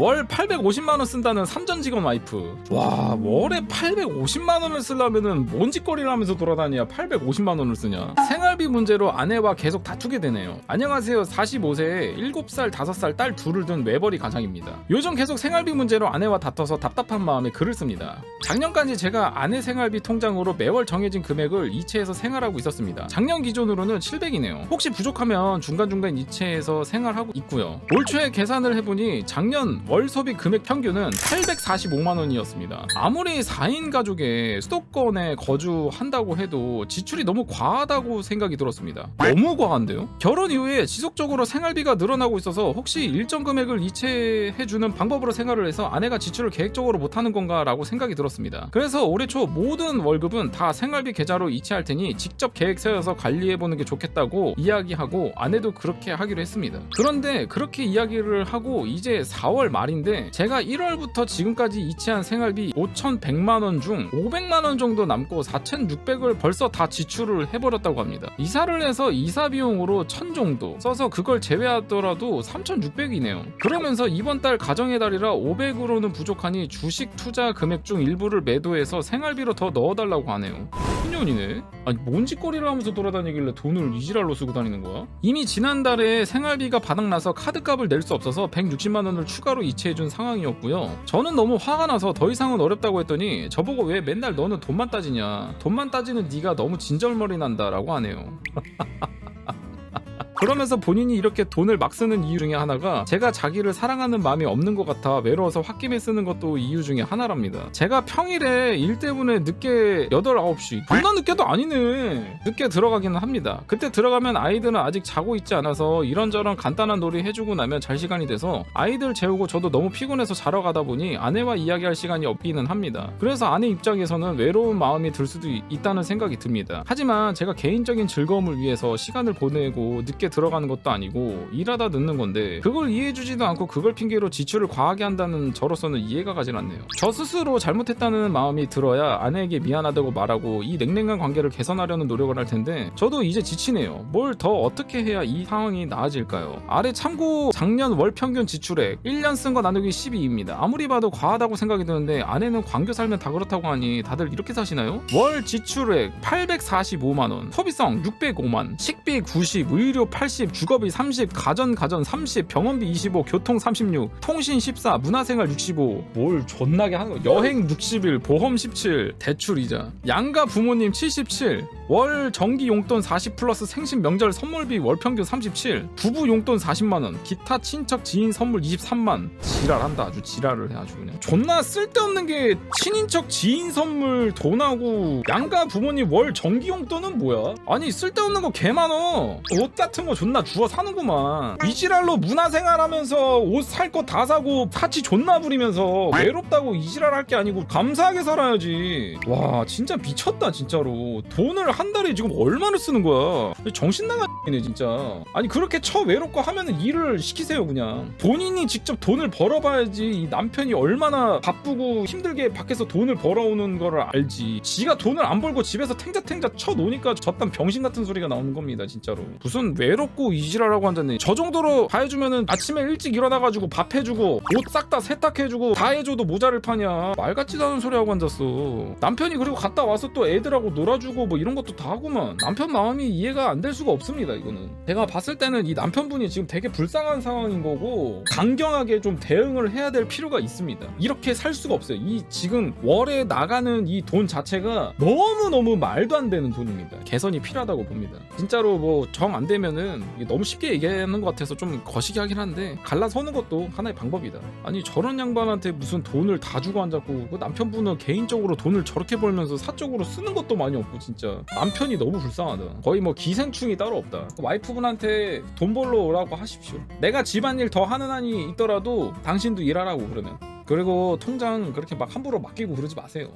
월 850만원 쓴다는 삼전직원 와이프. 와 월에 850만원을 쓰려면은 뭔 짓거리를 하면서 돌아다녀야? 850만원을 쓰냐? 생활비 문제로 아내와 계속 다투게 되네요. 안녕하세요. 45세에 7살 5살 딸 둘을 둔 외벌이 가장입니다. 요즘 계속 생활비 문제로 아내와 다퉈서 답답한 마음에 글을 씁니다. 작년까지 제가 아내 생활비 통장으로 매월 정해진 금액을 이체해서 생활하고 있었습니다. 작년 기준으로는 700이네요. 혹시 부족하면 중간중간 이체해서 생활하고 있고요. 올 초에 계산을 해보니 작년 월 소비 금액 평균은 845만 원이었습니다. 아무리 4인 가족에 수도권에 거주한다고 해도 지출이 너무 과하다고 생각이 들었습니다. 너무 과한데요? 결혼 이후에 지속적으로 생활비가 늘어나고 있어서 혹시 일정 금액을 이체해주는 방법으로 생활을 해서 아내가 지출을 계획적으로 못하는 건가라고 생각이 들었습니다. 그래서 올해 초 모든 월급은 다 생활비 계좌로 이체할 테니 직접 계획 세워서 관리해보는 게 좋겠다고 이야기하고 아내도 그렇게 하기로 했습니다. 그런데 그렇게 이야기를 하고 이제 4월 말인데 제가 1월부터 지금까지 이체한 생활비 5,100만 원 중 500만 원 정도 남고 4,600을 벌써 다 지출을 해버렸다고 합니다. 이사를 해서 이사 비용으로 1,000 정도 써서 그걸 제외하더라도 3,600이네요. 그러면서 이번 달 가정의 달이라 500으로는 부족하니 주식 투자 금액 중 일부를 매도해서 생활비로 더 넣어달라고 하네요. 10년이네. 아니 뭔 짓거리를 하면서 돌아다니길래 돈을 이지랄로 쓰고 다니는 거야? 이미 지난달에 생활비가 바닥나서 카드값을 낼 수 없어서 160만 원을 추가로 이체해준 상황이었고요. 저는 너무 화가 나서 더 이상은 어렵다고 했더니 저보고 왜 맨날 너는 돈만 따지냐? 돈만 따지는 네가 너무 진절머리 난다라고 하네요. 그러면서 본인이 이렇게 돈을 막 쓰는 이유 중에 하나가 제가 자기를 사랑하는 마음이 없는 것 같아 외로워서 홧김에 쓰는 것도 이유 중에 하나랍니다. 제가 평일에 일 때문에 늦게 8, 9시 존나 늦게도 아니네 늦게 들어가기는 합니다. 그때 들어가면 아이들은 아직 자고 있지 않아서 이런저런 간단한 놀이 해주고 나면 잘 시간이 돼서 아이들 재우고 저도 너무 피곤해서 자러 가다 보니 아내와 이야기할 시간이 없기는 합니다. 그래서 아내 입장에서는 외로운 마음이 들 수도 있- 있다는 생각이 듭니다. 하지만 제가 개인적인 즐거움을 위해서 시간을 보내고 늦게 들어가는 것도 아니고 일하다 늦는 건데 그걸 이해해주지도 않고 그걸 핑계로 지출을 과하게 한다는 저로서는 이해가 가진 않네요. 저 스스로 잘못했다는 마음이 들어야 아내에게 미안하다고 말하고 이 냉랭한 관계를 개선하려는 노력을 할 텐데 저도 이제 지치네요. 뭘 더 어떻게 해야 이 상황이 나아질까요? 아래 참고 작년 월 평균 지출액 1년 쓴 거 나누기 12입니다. 아무리 봐도 과하다고 생각이 드는데 아내는 광교 살면 다 그렇다고 하니 다들 이렇게 사시나요? 월 지출액 845만 원, 소비성 605만, 식비 90, 의료 80, 주거비 30, 가전 가전 30, 병원비 25, 교통 36, 통신 14, 문화생활 65. 뭘 존나게 하는 거? 여행 61, 보험 17, 대출 이자. 양가 부모님 77, 월 전기 용돈 40 플러스 생신 명절 선물비 월 평균 37, 부부 용돈 40만 원, 기타 친척 지인 선물 23만. 지랄한다 아주 지랄을 해 아주 그냥. 존나 쓸데없는 게 친인척 지인 선물 돈하고 양가 부모님 월 전기 용돈은 뭐야? 아니 쓸데없는 거 개 많어. 옷 같은 거 존나 주워 사는구만. 이 지랄로 문화생활하면서 옷 살 거 다 사고 파치 존나 부리면서 외롭다고 이 지랄 할 게 아니고 감사하게 살아야지. 와 진짜 미쳤다 진짜로. 돈을 한 달에 지금 얼마나 쓰는 거야? 정신 나가네 진짜. 아니 그렇게 처 외롭고 하면은 일을 시키세요 그냥. 본인이 직접 돈을 벌어봐야지 이 남편이 얼마나 바쁘고 힘들게 밖에서 돈을 벌어오는 거를 알지. 지가 돈을 안 벌고 집에서 탱자탱자 쳐 놓으니까 저딴 병신 같은 소리가 나오는 겁니다 진짜로. 무슨 외 롭고 이지랄하고 앉았네. 저 정도로 다 해주면은 아침에 일찍 일어나가지고 밥 해주고 옷 싹 다 세탁해주고 다 해줘도 모자를 파냐. 말 같지도 않은 소리 하고 앉았어. 남편이 그리고 갔다 와서 또 애들하고 놀아주고 뭐 이런 것도 다 하구만. 남편 마음이 이해가 안 될 수가 없습니다 이거는. 제가 봤을 때는 이 남편분이 지금 되게 불쌍한 상황인 거고 강경하게 좀 대응을 해야 될 필요가 있습니다. 이렇게 살 수가 없어요. 이 지금 월에 나가는 이 돈 자체가 너무 너무 말도 안 되는 돈입니다. 개선이 필요하다고 봅니다. 진짜로 뭐 정 안 되면은 이게 너무 쉽게 얘기하는 것 같아서 좀 거시기 하긴 한데 갈라서는 것도 하나의 방법이다. 아니 저런 양반한테 무슨 돈을 다 주고 앉았고 그 남편분은 개인적으로 돈을 저렇게 벌면서 사적으로 쓰는 것도 많이 없고 진짜 남편이 너무 불쌍하다. 거의 뭐 기생충이 따로 없다. 와이프분한테 돈 벌러 오라고 하십시오. 내가 집안일 더 하는 한이 있더라도 당신도 일하라고 그러면. 그리고 통장 그렇게 막 함부로 맡기고 그러지 마세요.